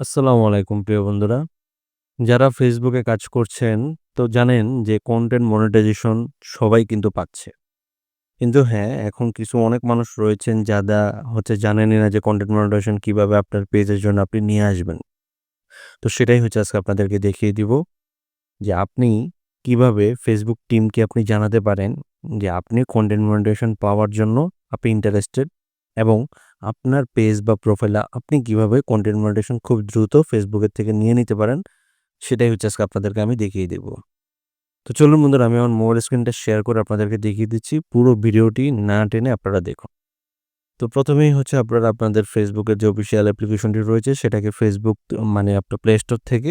আসসালামু আলাইকুম প্রিয় বন্ধুরা। যারা ফেসবুকে কাজ করছেন তো জানেন যে কন্টেন্ট মনিটাইজেশন সবাই কিন্তু পাচ্ছে। কিন্তু হ্যাঁ, এখন কিছু অনেক মানুষ রয়েছেন যারা হচ্ছে জানেনই না যে কন্টেন্ট মনিটাইজেশন কীভাবে আপনার পেজের জন্য আপনি নিয়ে আসবেন। তো সেটাই হচ্ছে আজকে আপনাদেরকে দেখিয়ে দিব যে আপনি কীভাবে ফেসবুক টিমকে আপনি জানাতে পারেন যে আপনি কন্টেন্ট মনিটাইজেশন পাওয়ার জন্য আপনি ইন্টারেস্টেড এবং আপনার পেজ বা প্রোফাইলে আপনি কীভাবে কন্টেন্ট মনিটাইজেশন খুব দ্রুত ফেসবুকের থেকে নিয়ে নিতে পারেন, সেটাই হচ্ছে আজকে আপনাদেরকে আমি দেখিয়ে দেব। তো চলুন বন্ধুরা, আমি আমার মোবাইল স্ক্রিনটা শেয়ার করে আপনাদেরকে দেখিয়ে দিচ্ছি। পুরো ভিডিওটি না টেনে আপনারা দেখুন। তো প্রথমেই হচ্ছে আপনারা আপনাদের ফেসবুকের যে অফিসিয়াল অ্যাপ্লিকেশনটি রয়েছে, সেটাকে ফেসবুক মানে আপনার প্লে স্টোর থেকে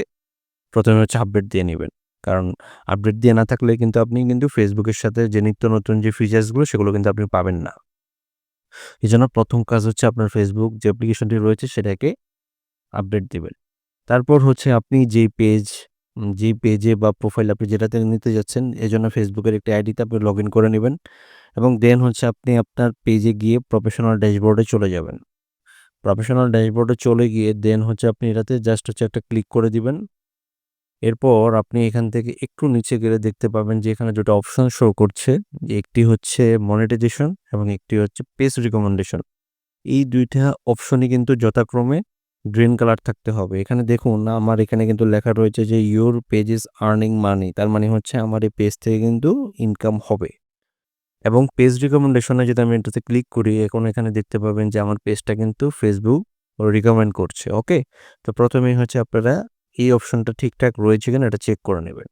প্রথমে হচ্ছে আপডেট দিয়ে নেবেন। কারণ আপডেট দিয়ে না থাকলে কিন্তু আপনি কিন্তু ফেসবুকের সাথে যে নিত্য নতুন যে ফিচার্সগুলো সেগুলো কিন্তু আপনি পাবেন না। এজন্য প্রথম কাজ হচ্ছে আপনার ফেসবুক যে অ্যাপ্লিকেশনটি রয়েছে সেটাকে আপডেট দেবেন তারপর হচ্ছে আপনি যেই পেজ যেই পেজে বা প্রোফাইল আপনি যেটাতে নিতে যাচ্ছেন, এজন্য ফেসবুকের একটি আইডিতে আপনি লগইন করে নেবেন এবং দেন হচ্ছে আপনি আপনার পেজে গিয়ে প্রফেশনাল ড্যাশবোর্ডে চলে যাবেন। প্রফেশনাল ড্যাশবোর্ডে চলে গিয়ে দেন হচ্ছে আপনি এটাতে জাস্ট হচ্ছে একটা ক্লিক করে দিবেন। এরপর আপনি এখান থেকে একটু নিচে গেলে দেখতে পাবেন যে এখানে দুটো অপশন শো করছে। যে একটি হচ্ছে মনিটাইজেশন এবং একটি হচ্ছে পেজ রিকমেন্ডেশন। এই দুইটা অপশনই কিন্তু যথাক্রমে গ্রিন কালার থাকতে হবে। এখানে দেখুন, আমার এখানে কিন্তু লেখা রয়েছে যে your page is earning money. তার মানে হচ্ছে আমার এই পেজ থেকে কিন্তু ইনকাম হবে। এবং পেজ রিকমেন্ডেশনে যদি আমি এটাতে ক্লিক করি, এখন এখানে দেখতে পাবেন যে আমার পেজটা কিন্তু ফেসবুক রিকমেন্ড করছে। ওকে? তো প্রথমেই হচ্ছে আপনারা এই অপশনটা ঠিকঠাক রয়েছে কিনা এটা চেক করে নেবেন।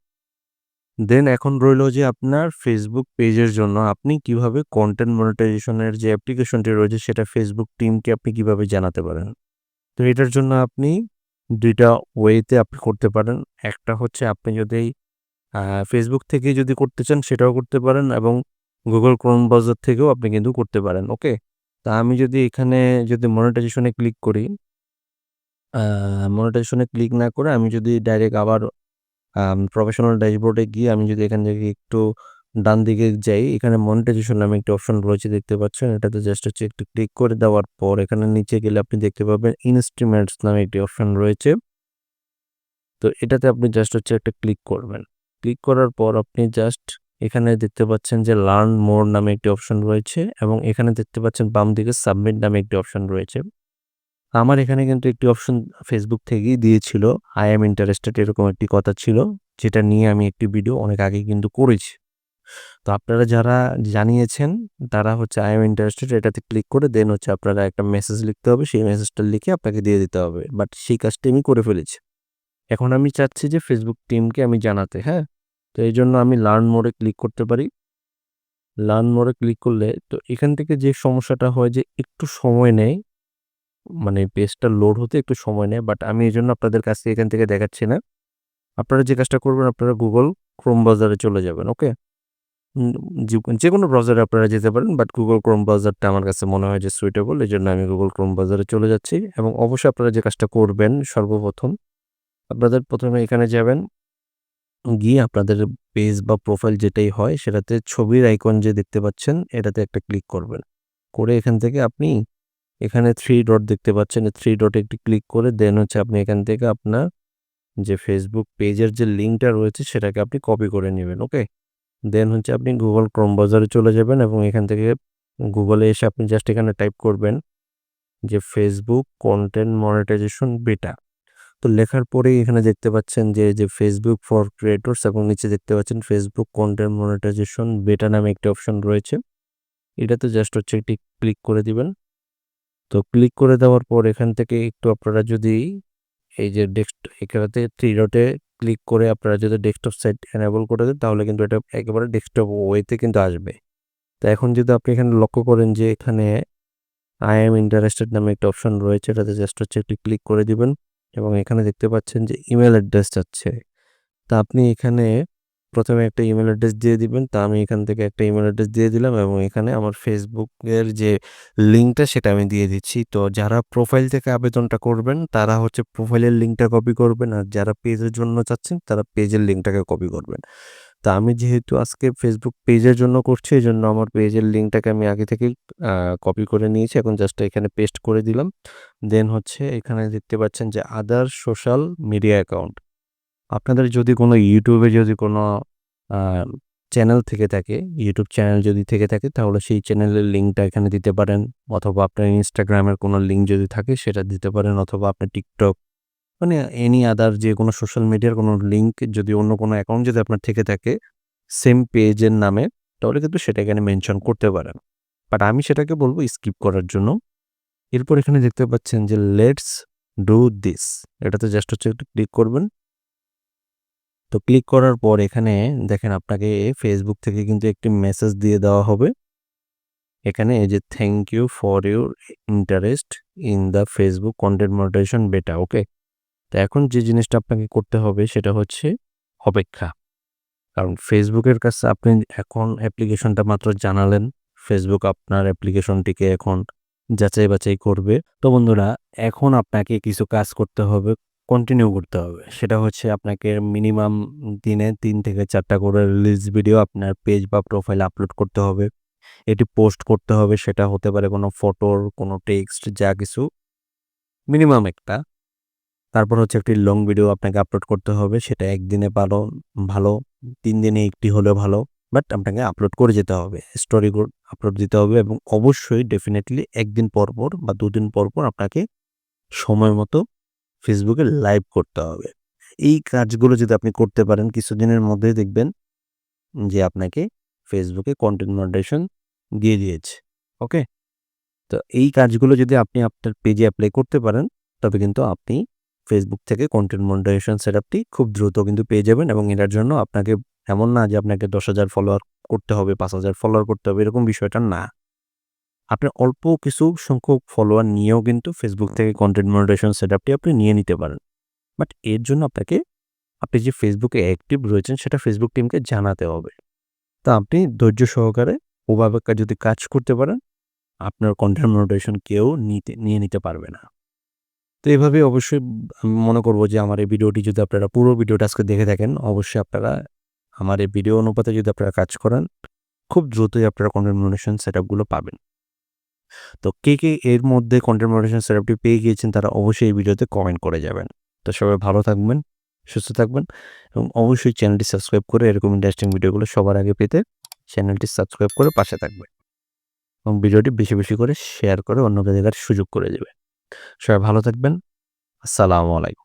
দেন এখন রইল যে আপনার ফেসবুক পেজের জন্য আপনি কীভাবে কন্টেন্ট মনিটাইজেশন এর যে অ্যাপ্লিকেশনটি রয়েছে সেটা ফেসবুক টিমকে আপনি কীভাবে জানাতে পারেন। তো এটার জন্য আপনি দুইটা ওয়েতে আপনি করতে পারেন। একটা হচ্ছে আপনি যদি ফেসবুক থেকে যদি করতে চান সেটাও করতে পারেন এবং গুগল ক্রোম ব্রাউজার থেকেও আপনি কিন্তু করতে পারেন। ওকে? তা আমি যদি এখানে যদি মনিটাইজেশনে ক্লিক করি মনিটাইজেশন ক্লিক না করে আমি যদি ডাইরেক্ট আবার প্রফেশনাল ড্যাশবোর্ডে গিয়ে আমি যদি এখান থেকে একটু ডান দিকে যাই, এখানে মনিটাইজেশন নামে একটি অপশন রয়েছে দেখতে পাচ্ছেন। এটাতে জাস্ট হচ্ছে একটু ক্লিক করে দেওয়ার পর এখানে নিচে গেলে আপনি দেখতে পাবেন ইনস্ট্রুমেন্টস নামে একটি অপশন রয়েছে। তো এটাতে আপনি জাস্ট হচ্ছে একটা ক্লিক করবেন। ক্লিক করার পর আপনি জাস্ট এখানে দেখতে পাচ্ছেন যে লার্ন মোর নামে একটি অপশন রয়েছে এবং এখানে দেখতে পাচ্ছেন বাম দিকে সাবমিট নামে একটি অপশন রয়েছে। আমার এখানে কিন্তু একটি অপশন ফেসবুক থেকেই দিয়েছিল আই অ্যাম ইন্টারেস্টেড এরকম একটি কথা ছিল যেটা নিয়ে আমি একটি ভিডিও অনেক আগেই কিন্তু করেছি। তো আপনারা যারা জানিয়েছেন তারা হচ্ছে আই এম ইন্টারেস্টেড এটাতে ক্লিক করে দেন হচ্ছে আপনারা একটা মেসেজ লিখতে হবে। সেই মেসেজটা লিখে আপনাকে দিয়ে দিতে হবে। বাট সেই কাজটি আমি করে ফেলেছি। এখন আমি চাচ্ছি যে ফেসবুক টিমকে আমি জানাতে, হ্যাঁ? তো এই জন্য আমি লার্ন মোড়ে ক্লিক করতে পারি। লার্ন মোড়ে ক্লিক করলে তো এখান থেকে যে সমস্যাটা হয় যে একটু সময় নেয়। মানে পেজটা লোড হতে একটু সময় নেয়। বাট আমি এই জন্য আপনাদের কাছে এখান থেকে দেখাচ্ছি না। আপনারা যে কাজটা করবেন, আপনারা গুগল ক্রোম ব্রাউজারে চলে যাবেন। ওকে? যে কোনো ব্রাউজারে আপনারা যেতে পারেন বাট গুগল ক্রোম ব্রাউজারটা আমার কাছে মনে হয় যে সুইটেবল এই জন্য আমি গুগল ক্রোম ব্রাউজারে চলে যাচ্ছি এবং অবশ্যই আপনারা যে কাজটা করবেন, সর্বপ্রথম আপনাদের প্রথমে এখানে যাবেন। গিয়ে আপনাদের পেজ বা প্রোফাইল যেটাই হয়, সেটাতে ছবির আইকন যে দেখতে পাচ্ছেন, এটাতে একটা ক্লিক করবেন। করে এখান থেকে আপনি এখানে থ্রি ডট দেখতে পাচ্ছেন থ্রি 3 ডটে একটি ক্লিক করে দেন হচ্ছে আপনি এখান থেকে আপনার যে ফেসবুক পেজের যে লিঙ্কটা রয়েছে সেটাকে আপনি কপি করে নেবেন ওকে? দেন হচ্ছে আপনি গুগল ক্রোম ব্রাউজারে চলে যাবেন এবং এখান থেকে গুগলে এসে আপনি জাস্ট এখানে টাইপ করবেন যে ফেসবুক কন্টেন্ট মনিটাইজেশন বেটা। তো লেখার পরেই এখানে দেখতে পাচ্ছেন যে, যে ফেসবুক ফর ক্রিয়েটর্স এবং নিচে দেখতে পাচ্ছেন ফেসবুক কন্টেন্ট মনিটাইজেশন বেটা নামে একটি অপশন রয়েছে। এটাতে জাস্ট হচ্ছে একটি ক্লিক করে দিবেন। তো ক্লিক করে দেওয়ার পর এখান থেকে একটু আপনারা যদি এই যে ডেস্ক এখানেতে 3 ডটে ক্লিক করে আপনারা যদি ডেস্কটপ সাইট এনেবল করে দেন, তাহলে কিন্তু এটা একেবারে ডেস্কটপ ওয়েতে কিন্তু আসবে। তো এখন যদি আপনি এখানে লক্ষ্য করেন যে এখানে আই এম ইন্টারেস্টেড নামে একটা অপশন রয়েছে, এটাতে জাস্ট হচ্ছে একটি ক্লিক করে দিবেন এবং এখানে দেখতে পাচ্ছেন যে ইমেইল অ্যাড্রেস চাচ্ছে। তা আপনি এখানে প্রথমে একটা ইমেল অ্যাড্রেস দিয়ে দিবেন। তা আমি এখান থেকে একটা ইমেল অ্যাড্রেস দিয়ে দিলাম এবং এখানে আমার ফেসবুকের যে লিঙ্কটা সেটা আমি দিয়ে দিচ্ছি। তো যারা প্রোফাইল থেকে আবেদনটা করবেন, তারা হচ্ছে প্রোফাইলের লিঙ্কটা কপি করবেন আর যারা পেজের জন্য চাচ্ছেন, তারা পেজের লিঙ্কটাকে কপি করবেন। তা আমি যেহেতু আজকে ফেসবুক পেজের জন্য করছি এই জন্য আমার পেজের লিঙ্কটাকে আমি আগে থেকেই কপি করে নিয়েছি। এখন জাস্ট এখানে পেস্ট করে দিলাম। দেন হচ্ছে এখানে দেখতে পাচ্ছেন যে আদার সোশ্যাল মিডিয়া অ্যাকাউন্ট। আপনাদের যদি কোনো ইউটিউবে যদি কোনো চ্যানেল থেকে থাকে, ইউটিউব চ্যানেল যদি থেকে থাকে তাহলে সেই চ্যানেলের লিঙ্কটা এখানে দিতে পারেন। অথবা আপনার ইনস্টাগ্রামের কোনো লিঙ্ক যদি থাকে সেটা দিতে পারেন অথবা আপনার টিকটক মানে এনি আদার যে কোনো সোশ্যাল মিডিয়ার কোনো লিঙ্ক যদি অন্য কোনো অ্যাকাউন্ট যদি আপনার থেকে থাকে সেম পেজের নামে তাহলে কিন্তু সেটা এখানে মেনশন করতে পারেন। বাট আমি সেটাকে বলব স্কিপ করার জন্য। এরপর এখানে দেখতে পাচ্ছেন যে লেটস ডু দিস এটাতে জাস্ট হচ্ছে ক্লিক করবেন। তো ক্লিক করার পর এখানে দেখেন আপনাকে ফেসবুক থেকে কিন্তু একটি মেসেজ দিয়ে দেওয়া হবে। এখানে এই যে thank you for your interest in the Facebook content monetization beta okay. তো এখন যে জিনিসটা আপনাকে করতে হবে সেটা হচ্ছে অপেক্ষা। কারণ ফেসবুকের কাছে আপনি এখন অ্যাপ্লিকেশনটা মাত্র জানালেন। ফেসবুক আপনার অ্যাপ্লিকেশনটিকে এখন যাচাই বাছাই করবে। তো বন্ধুরা এখন আপনাকে কিছু কাজ করতে হবে, কন্টিনিউ করতে হবে। সেটা হচ্ছে আপনাকে মিনিমাম দিনে তিন থেকে ৪ টা করে রিলিজ ভিডিও আপনার পেজ বা প্রোফাইলে আপলোড করতে হবে। এটি পোস্ট করতে হবে সেটা হতে পারে কোনো ফটোর, কোনো টেক্সট যা কিছু মিনিমাম একটা। তারপর হচ্ছে একটি লং ভিডিও আপনাকে আপলোড করতে হবে। সেটা ১ দিনে পারো ভালো, তিন দিনে একটি হলেও ভালো। বাট আপনাকে আপলোড করে যেতে হবে। স্টোরি আপলোড দিতে হবে এবং অবশ্যই ডেফিনিটলি ১ দিন পর, পর বা ২ দিন পর, পর আপনাকে সময় মতো ফেসবুকে লাইভ করতে হবে। এই কাজগুলো যদি আপনি করতে পারেন কিছুদিনের মধ্যেই দেখবেন যে আপনাকে ফেসবুকে কনটেন্ট মনিটাইজেশন দিয়ে দিয়েছে। ওকে? তো এই কাজগুলো যদি আপনি আপনার পেজে অ্যাপ্লাই করতে পারেন তবে কিন্তু আপনি ফেসবুক থেকে কনটেন্ট মনিটাইজেশন সেটআপটি খুব দ্রুত কিন্তু পেয়ে যাবেন এবং এটার জন্য আপনাকে এমন না যে আপনাকে ১০,০০০ ফলোয়ার করতে হবে, ৫,০০০ ফলোয়ার করতে হবে এরকম বিষয়টা না। আপনার অল্প কিছু সংখ্যক ফলোয়ার নিয়েও কিন্তু ফেসবুক থেকে কনটেন্ট মনিটাইজেশন সেটআপটি আপনি নিয়ে নিতে পারেন। বাট এর জন্য আপনাকে, আপনি যে ফেসবুকে অ্যাক্টিভ রয়েছেন সেটা ফেসবুক টিমকে জানাতে হবে। তা আপনি ধৈর্য সহকারে ওভাবে যদি কাজ করতে পারেন, আপনার কন্টেন্ট মনিটাইজেশন কেউ নিতে, নিয়ে নিতে পারবে না। তো এভাবে অবশ্যই আমি মনে করব যে আমার এই ভিডিওটি যদি আপনারা পুরো ভিডিওটা আজকে দেখে থাকেন, অবশ্যই আপনারা আমার এই ভিডিও অনুপাতে যদি আপনারা কাজ করেন, খুব দ্রুতই আপনারা কনটেন্ট মনিটাইজেশন সেটআপগুলো পাবেন। তো কে, কে এর মধ্যে কন্টেন্ট মডারেশন সেটআপটি পেয়ে গিয়েছেন তারা অবশ্যই এই ভিডিওতে কমেন্ট করে যাবেন। তো সবাই ভালো থাকবেন, সুস্থ থাকবেন এবং অবশ্যই চ্যানেলটি সাবস্ক্রাইব করে এরকম ইন্টারেস্টিং ভিডিওগুলো সবার আগে পেতে চ্যানেলটি সাবস্ক্রাইব করে পাশে থাকবেন। এবং ভিডিওটি বেশি, বেশি করে শেয়ার করে অন্যকে দেখার সুযোগ করে দেবে সবাই ভালো থাকবেন। আসসালামু আলাইকুম।